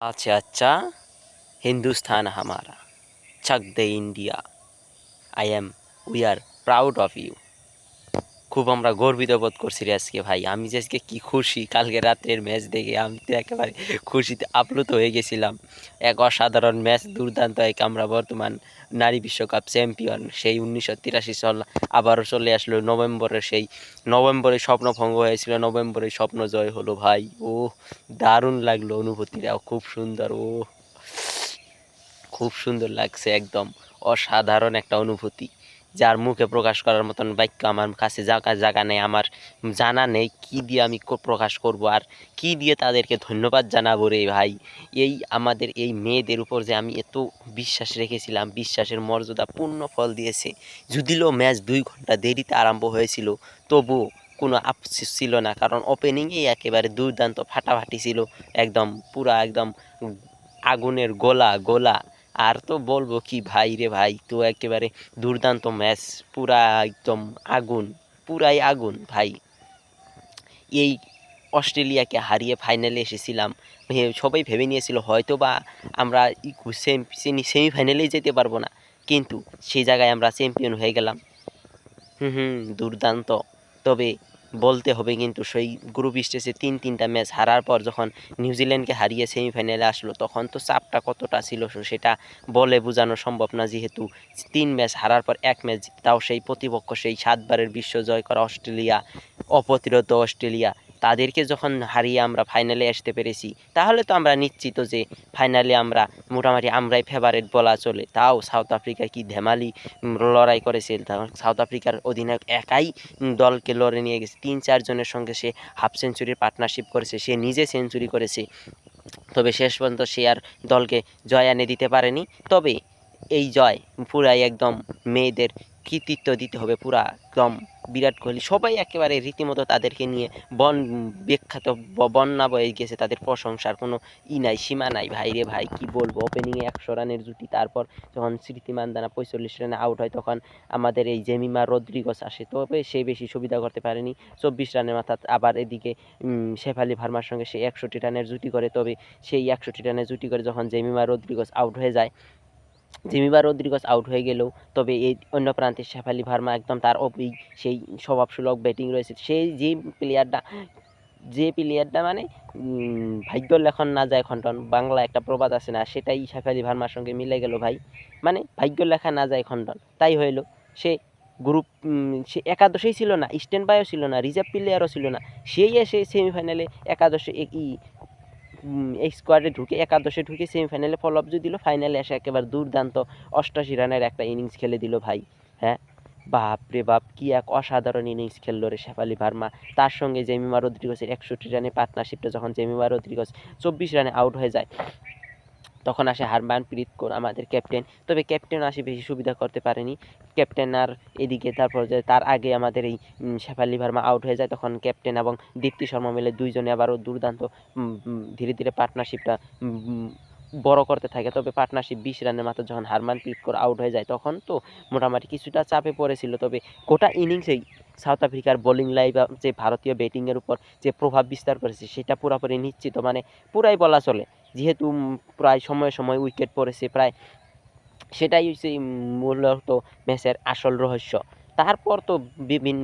अच्छा अच्छा हिंदुस्तान हमारा Chak De India I am we are proud of you খুব আমরা গর্বিত বোধ করছি রে আজকে ভাই। আমি যে আজকে কী খুশি, কালকে রাত্রের ম্যাচ দেখে আমি তো একেবারে খুশিতে আপ্লুত হয়ে গেছিলাম। এক অসাধারণ ম্যাচ, দুর্দান্ত এক আমরা বর্তমান নারী বিশ্বকাপ চ্যাম্পিয়ন। সেই উনিশশো তিরাশি সাল আবারও চলে আসলো নভেম্বরের সেই নভেম্বরে স্বপ্ন ভঙ্গ হয়েছিল নভেম্বরে স্বপ্ন জয় হলো ভাই। ও দারুণ লাগল অনুভূতিটা খুব সুন্দর ও খুব সুন্দর লাগছে একদম। অসাধারণ একটা অনুভূতি। যার মুখে প্রকাশ করার মতন বাক্য আমার কাছে জায়গা জায়গা নেই, আমার জানা নেই, কি দিয়ে আমি প্রকাশ করব আর কি দিয়ে তাদেরকে ধন্যবাদ জানাব রে ভাই? এই আমাদের, এই মেয়েদের উপর যে আমি এত বিশ্বাস রেখেছিলাম, বিশ্বাসের মর্যাদা পূর্ণ ফল দিয়েছে। যদিও ম্যাচ দুই ঘণ্টা দেরিতে আরম্ভ হয়েছিল, তবুও কোনো আফসোস ছিল না, কারণ ওপেনিংয়েই একেবারে দুর্দান্ত ফাটাফাটি ছিল, একদম পুরা একদম আগুনের গোলা গোলা আর তো বলব কি ভাই রে ভাই, তো একেবারে দুর্দান্ত ম্যাচ পুরা একদম আগুন, পুরাই আগুন ভাই। এই অস্ট্রেলিয়াকে হারিয়ে ফাইনালে এসেছিলাম। সবাই ভেবে নিয়েছিল হয়তো বা আমরা সেম সেমিফাইনালেই যেতে পারব না। কিন্তু সেই জায়গায় আমরা চ্যাম্পিয়ন হয়ে গেলাম। হুম হুম, দুর্দান্ত। তবে বলতে হবে কিন্তু সেই গ্রুপ স্টেজে তিন তিনটা ম্যাচ হারার পর যখন নিউজিল্যান্ডকে হারিয়ে সেমিফাইনালে আসলো, তখন তো চাপটা কতটা ছিল সেটা বলে বোঝানো সম্ভব না। যেহেতু তিন ম্যাচ হারার পর এক ম্যাচ তাও সেই প্রতিপক্ষ সেই সাতবারের বিশ্ব জয় করা অস্ট্রেলিয়া, অপ্রতিরোধ অস্ট্রেলিয়া। তাদেরকে যখন হারিয়ে আমরা ফাইনালে আসতে পেরেছি, তাহলে তো আমরা নিশ্চিত যে ফাইনালে আমরা মোটামুটি আমরাই ফেভারিট বলা চলে। তাও সাউথ আফ্রিকা কি ধেমালি লড়াই করেছে। সাউথ আফ্রিকার অধিনায়ক একাই দলকে লড়ে নিয়ে গেছে। তিন চারজনের সঙ্গে সে হাফ সেঞ্চুরির পার্টনারশিপ করেছে, সে নিজে সেঞ্চুরি করেছে। তবে শেষ পর্যন্ত সে আর দলকে জয় এনে দিতে পারেনি। তবে এই জয় পুরাই একদম মেয়েদের কৃতিত্ব দিতে হবে, পুরা একদম বিরাট কোহলি, সবাই একেবারে রীতিমতো তাদেরকে নিয়ে বন, বিখ্যাত বন্যা বয়ে গেছে, তাদের প্রশংসার কোনো ই নাই, সীমা নাই। ভাই রে ভাই, কী বলব? ওপেনিংয়ে একশো রানের জুটি, তারপর যখন স্মৃতি মান্দানা পঁয়তাল্লিশ রানে আউট হয়, তখন আমাদের এই জেমিমা রদ্রিগস আসে। তবে সে বেশি সুবিধা করতে পারেনি। চব্বিশ রানের মাথা আবার এদিকে শেফালি ভার্মার সঙ্গে সে একষট্টি রানের জুটি করে। তবে সেই একষট্টি রানের জুটি করে যখন জেমিমা রদ্রিগস আউট হয়ে যায় জেমিমা রদ্রিগস আউট হয়ে গেলেও, তবে এই অন্য প্রান্তে শেফালি ভার্মা একদম তার অপি সেই স্বভাবসুলভ ব্যাটিং রয়েছে। সেই যে প্লেয়ারটা যে প্লেয়ারটা মানে ভাগ্য লেখন না যায় খণ্ডন বাংলা একটা প্রবাদ আছে না, সেটাই শেফালি ভার্মার সঙ্গে মিলে গেল ভাই। মানে ভাগ্য লেখা না যায় খণ্ডন, তাই হইল। সে গ্রুপ সে একাদশেই ছিল না স্ট্যান্ড বাইও ছিল না রিজার্ভ প্লেয়ারও ছিল না, সেই এসে সেমিফাইনালে একাদশে ই এই স্কোয়াডে ঢুকে, একাদশে ঢুকে সেমিফাইনালে ফল অফ দিল ফাইনালে এসে একেবারে দুর্দান্ত অষ্টাশি রানের একটা ইনিংস খেলে দিল ভাই হ্যাঁ? বাপ রে বাপ, কি এক অসাধারণ ইনিংস খেললো রে শেফালি ভার্মা। তার সঙ্গে জেমিমা রদ্রিগসের একষট্টি রানে পার্টনারশিপটা যখন জেমিমা রদ্রিগস চব্বিশ রানে আউট হয়ে যায় তখন আসে হারমান, প্রীত কৌর, আমাদের ক্যাপ্টেন। তবে ক্যাপ্টেন আসে বেশি সুবিধা করতে পারেনি। ক্যাপ্টেন আর এদিকে তারপর যে তার আগে আমাদের এই শেফালি ভার্মা আউট হয়ে যায়, তখন ক্যাপ্টেন এবং দীপ্তি শর্মা মিলে দুইজনে আবারও দুর্দান্ত ধীরে ধীরে পার্টনারশিপটা বড় করতে থাকে। তবে পার্টনারশিপ বিশ রানের মাত্র যখন হারমান হারমানপ্রীত কৌর আউট হয়ে যায়, তখন তো মোটামুটি কিছুটা চাপে পড়েছিল। তবে গোটা ইনিংসেই সাউথ আফ্রিকার বোলিং লাইভ যে ভারতীয় ব্যাটিংয়ের উপর যে প্রভাব বিস্তার করেছে, সেটা পুরোপুরি নিশ্চিত। মানে পুরাই বলা চলে যেহেতু প্রায় সময়ে সময় উইকেট পড়েছে, প্রায় সেটাই হচ্ছে মূলত ম্যাচের আসল রহস্য। তারপর তো বিভিন্ন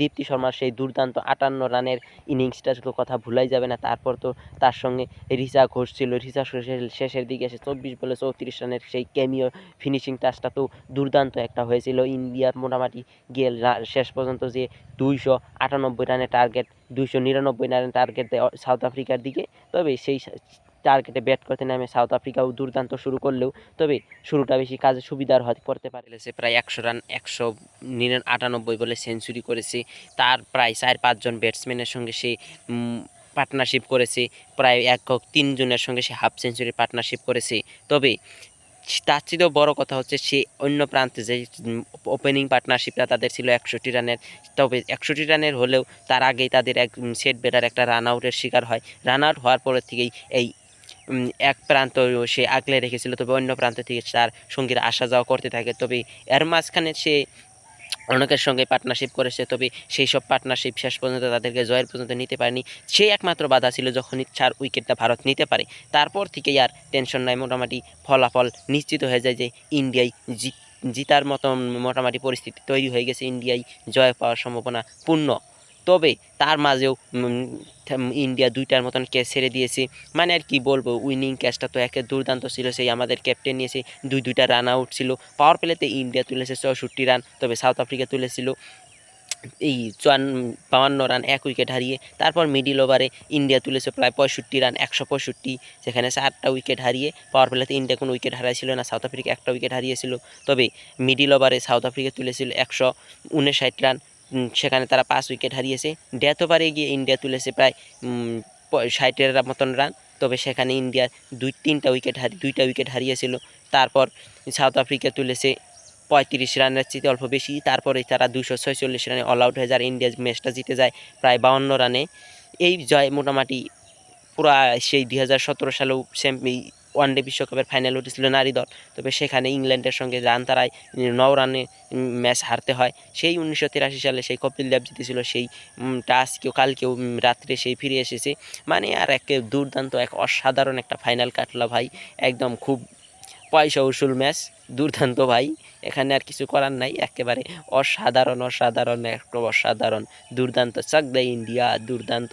দীপ্তি শর্মার সেই দুর্দান্ত আটান্ন রানের ইনিংসটার তো কথা ভুলাই যাবে না। তারপর তো তার সঙ্গে রিচা ঘোষ ছিল। রিচা ঘোষের শেষের দিকে এসে চব্বিশ বলে চৌত্রিশ রানের সেই ক্যামিও ফিনিশিং টাচটা তো দুর্দান্ত একটা হয়েছিল। ইন্ডিয়ার মোটামুটি গিয়ে শেষ পর্যন্ত যে দুইশো আটানব্বই রানের টার্গেট দুইশো নিরানব্বই রানের টার্গেট দেয় সাউথ আফ্রিকার দিকে। তবে সেই টার্গেটে ব্যাট করতে নামে সাউথ আফ্রিকাও দুর্দান্ত শুরু করলেও, তবে শুরুটা বেশি কাজে সুবিধার হতে করতে পারেছে প্রায় একশো রান, একশো আটানব্বই বলে সেঞ্চুরি করেছে। তার প্রায় চার পাঁচজন ব্যাটসম্যানের সঙ্গে সে পার্টনারশিপ করেছে। প্রায় একক তিনজনের সঙ্গে সে হাফ সেঞ্চুরি পার্টনারশিপ করেছে। তবে তার চেয়েও বড় কথা হচ্ছে সে অন্য প্রান্তে যে ওপেনিং পার্টনারশিপটা তাদের ছিল একষট্টি রানের। তবে একষট্টি রানের হলেও তার আগেই তাদের এক সেট বেটার একটা রান আউটের শিকার হয়। রান আউট হওয়ার পরের থেকেই এই এক প্রান্ত সে আগলে রেখেছিল, তবে অন্য প্রান্ত থেকে তার সঙ্গীরা আসা যাওয়া করতে থাকে। তবে এর মাঝখানে সে অনেকের সঙ্গে পার্টনারশিপ করেছে, তবে সেই সব পার্টনারশিপ শেষ পর্যন্ত তাদেরকে জয়ের পর্যন্ত নিতে পারেনি। সেই একমাত্র বাধা ছিল যখনই চার উইকেটটা ভারত নিতে পারে। তারপর থেকে আর টেনশন নাই, মোটামুটি ফলাফল নিশ্চিত হয়ে যায় যে ইন্ডিয়াই জিত জিতার মতন মোটামুটি পরিস্থিতি তৈরি হয়ে গেছে। ইন্ডিয়াই জয় পাওয়ার সম্ভাবনা পূর্ণ। তবে তার মাঝেও ইন্ডিয়া দুইটার মতন ক্যাচ ছেড়ে দিয়েছে। মানে আর কি বলব উইনিং ক্যাচটা তো একে দুর্দান্ত ছিল, সেই আমাদের ক্যাপ্টেন নিয়েছে দুই দুইটা রান আউট ছিল। পাওয়ার প্লেতে ইন্ডিয়া তুলেছে চৌষট্টি রান তবে সাউথ আফ্রিকা তুলেছিল। এই চুয়ান্ন বাউান্ন রান এক উইকেট হারিয়ে, তারপর মিডিল ওভারে ইন্ডিয়া তুলেছে প্রায় পঁয়ষট্টি রান একশো পঁয়ষট্টি, সেখানে চারটা উইকেট হারিয়ে পাওয়ার প্লেতে ইন্ডিয়া কোনো উইকেট হারাইছিল না সাউথ আফ্রিকা একটা উইকেট হারিয়েছিল। তবে মিডিল ওভারে সাউথ আফ্রিকা তুলেছিল একশো উনষাট রান সেখানে তারা পাঁচ উইকেট হারিয়েছে। ডেথ ওভারে গিয়ে ইন্ডিয়া তুলেছে প্রায় ষাটের মতন রান তবে সেখানে ইন্ডিয়ার দুই, তিনটা উইকেট হারি, দুইটা উইকেট হারিয়েছিল। তারপর সাউথ আফ্রিকা তুলেছে পঁয়ত্রিশ রানের চেয়ে অল্প বেশি। তারপরে তারা দুশো ছয়চল্লিশ রানে অল আউট হয়ে যায়। ইন্ডিয়া ম্যাচটা জিতে যায় প্রায় বাউন্ন রানে এই জয় মোটামুটি পুরা সেই দুই হাজার সতেরো সালেও ওয়ান ডে বিশ্বকাপের ফাইনাল উঠেছিল নারী দল। তবে সেখানে ইংল্যান্ডের সঙ্গে রান তারায় নও রানে ম্যাচ হারতে হয়। সেই উনিশশো তিরাশি সালে সেই কপিল দেব জিতেছিল, সেই আজকেও কালকেও রাত্রে সেই ফিরে এসেছে। মানে আর এক দুর্দান্ত, এক অসাধারণ একটা ফাইনাল কাটলো ভাই। একদম খুব পয়সা উসুল ম্যাচ, দুর্দান্ত ভাই। এখানে আর কিছু করার নাই, একেবারে অসাধারণ অসাধারণ একটা অসাধারণ, দুর্দান্ত। চাক দেয় ইন্ডিয়া, দুর্দান্ত।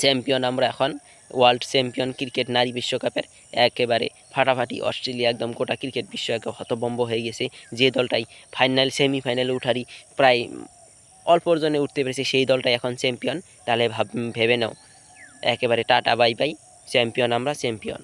চ্যাম্পিয়ন আমরা এখন। ওয়ার্ল্ড চ্যাম্পিয়ন ক্রিকেট নারী বিশ্বকাপের একেবারে ফাটাফাটি অস্ট্রেলিয়া একদম গোটা ক্রিকেট বিশ্বকাপে হতবম্ব হয়ে গেছে। যে দলটাই ফাইনাল, সেমিফাইনালে উঠারই প্রায় অল্প জনে উঠতে পেরেছে, সেই দলটাই এখন চ্যাম্পিয়ন। তাহলে ভাব, ভেবে নাও। একেবারে টাটা, বাই বাই। চ্যাম্পিয়ন আমরা, চ্যাম্পিয়ন।